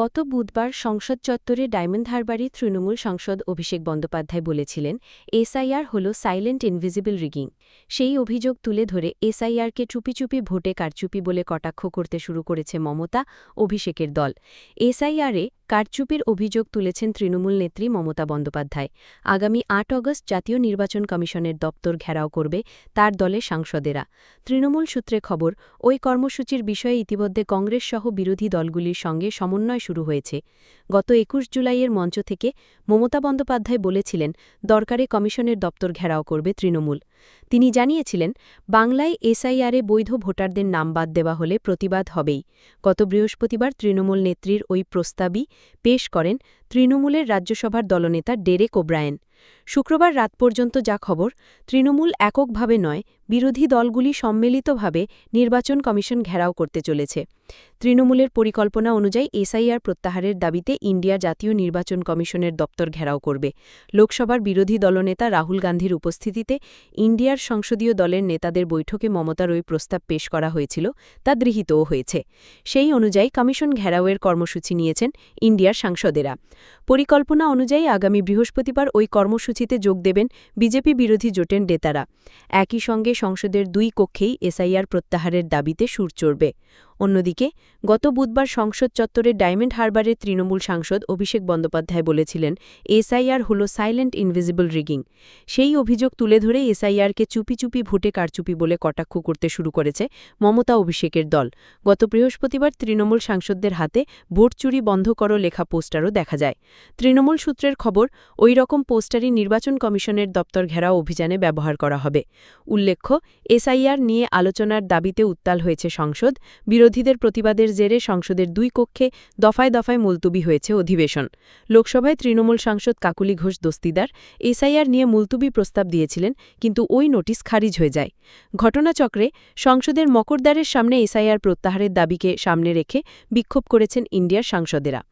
গত বুধবার সংসদ চত্বরে ডায়মন্ড হারবারে তৃণমূল সংসদ অভিষেক বন্দ্যোপাধ্যায় বলেছিলেন, এসআইআর হল সাইলেন্ট ইনভিজিবল রিগিং। সেই অভিযোগ তুলে ধরে এসআইআরকে চুপি চুপি ভোটে কারচুপি বলে কটাক্ষ করতে শুরু করেছে মমতা, অভিষেকের দল। এসআইআরে কারচুপির অভিযোগ তুলেছেন তৃণমূল নেত্রী মমতা বন্দ্যোপাধ্যায়। আগামী আট অগস্ট জাতীয় নির্বাচন কমিশনের দপ্তর ঘেরাও করবে তার দলের সাংসদেরা। তৃণমূল সূত্রে খবর, ওই কর্মসূচির বিষয়ে ইতিমধ্যে কংগ্রেস সহ বিরোধী দলগুলির সঙ্গে সমন্বয় শুরু হয়েছে। গত একুশ জুলাইয়ের মঞ্চ থেকে মমতা বন্দ্যোপাধ্যায় বলেছিলেন, দরকারে কমিশনের দপ্তর ঘেরাও করবে তৃণমূল। তিনি জানিয়েছিলেন, বাংলায় এসআইআরে বৈধ ভোটারদের নাম বাদ দেওয়া হলে প্রতিবাদ হবেই। গত বৃহস্পতিবার তৃণমূল নেত্রীর ওই প্রস্তাবই পেশ করেন তৃণমূলের রাজ্যসভার দলনেতা ডেরেক ওব্রায়েন। শুক্রবার রাত পর্যন্ত যা খবর, তৃণমূল এককভাবে নয়, বিরোধী দলগুলি সম্মিলিতভাবে নির্বাচন কমিশন ঘেরাও করতে চলেছে। তৃণমূলের পরিকল্পনা অনুযায়ী এসআইআর প্রত্যাহারের দাবিতে ইন্ডিয়া জাতীয় নির্বাচন কমিশনের দপ্তর ঘেরাও করবে। লোকসভার বিরোধী দলনেতা রাহুল গান্ধীর উপস্থিতিতে ইন্ডিয়ার সংসদীয় দলের নেতাদের বৈঠকে মমতার ওই প্রস্তাব পেশ করা হয়েছিল, তা গৃহীতও হয়েছে। সেই অনুযায়ী কমিশন ঘেরাওয়ের কর্মসূচি নিয়েছেন ইন্ডিয়ার সাংসদেরা। পরিকল্পনা অনুযায়ী আগামী বৃহস্পতিবার ওই কর্মসূচিতে যোগ দেবেন বিজেপি বিরোধী জোটের নেতারা। একই সঙ্গে সংসদের দুই কক্ষেই এসআইআর প্রত্যাহারের দাবিতে সুর চড়বে। অন্যদিকে, গত বুধবার সংসদ চত্বরে ডায়মন্ড হারবারের তৃণমূল সাংসদ অভিষেক বন্দ্যোপাধ্যায় বলেছিলেন, এসআইআর হল সাইলেন্ট ইনভিজিবল রিগিং। সেই অভিযোগ তুলে ধরে এসআইআরকে চুপি চুপি ভোটে কারচুপি বলে কটাক্ষ করতে শুরু করেছে মমতা অভিষেকের দল। গত বৃহস্পতিবার তৃণমূল সাংসদদের হাতে ভোট চুরি বন্ধ করো লেখা পোস্টারও দেখা যায়। তৃণমূল সূত্রের খবর ওই রকম পোস্টারই নির্বাচন কমিশনের দপ্তর ঘেরাও অভিযানে ব্যবহার করা হবে। উল্লেখ্য, এসআইআর নিয়ে আলোচনার দাবিতে উত্তাল হয়েছে সংসদ বিরোধীদের প্রতিবাদের জেরে সংসদের দুই কক্ষে দফায় দফায় মুলতুবি হয়েছে অধিবেশন। লোকসভায় তৃণমূল সাংসদ কাকুলি ঘোষ দস্তিদার এসআইআর নিয়ে মুলতুবি প্রস্তাব দিয়েছিলেন, কিন্তু ওই নোটিশ খারিজ হয়ে যায়। ঘটনাচক্রে সংসদের মকরদারের সামনে এসআইআর প্রত্যাহারের দাবিকে সামনে রেখে বিক্ষোভ করেছেন ইন্ডিয়ার সাংসদেরা।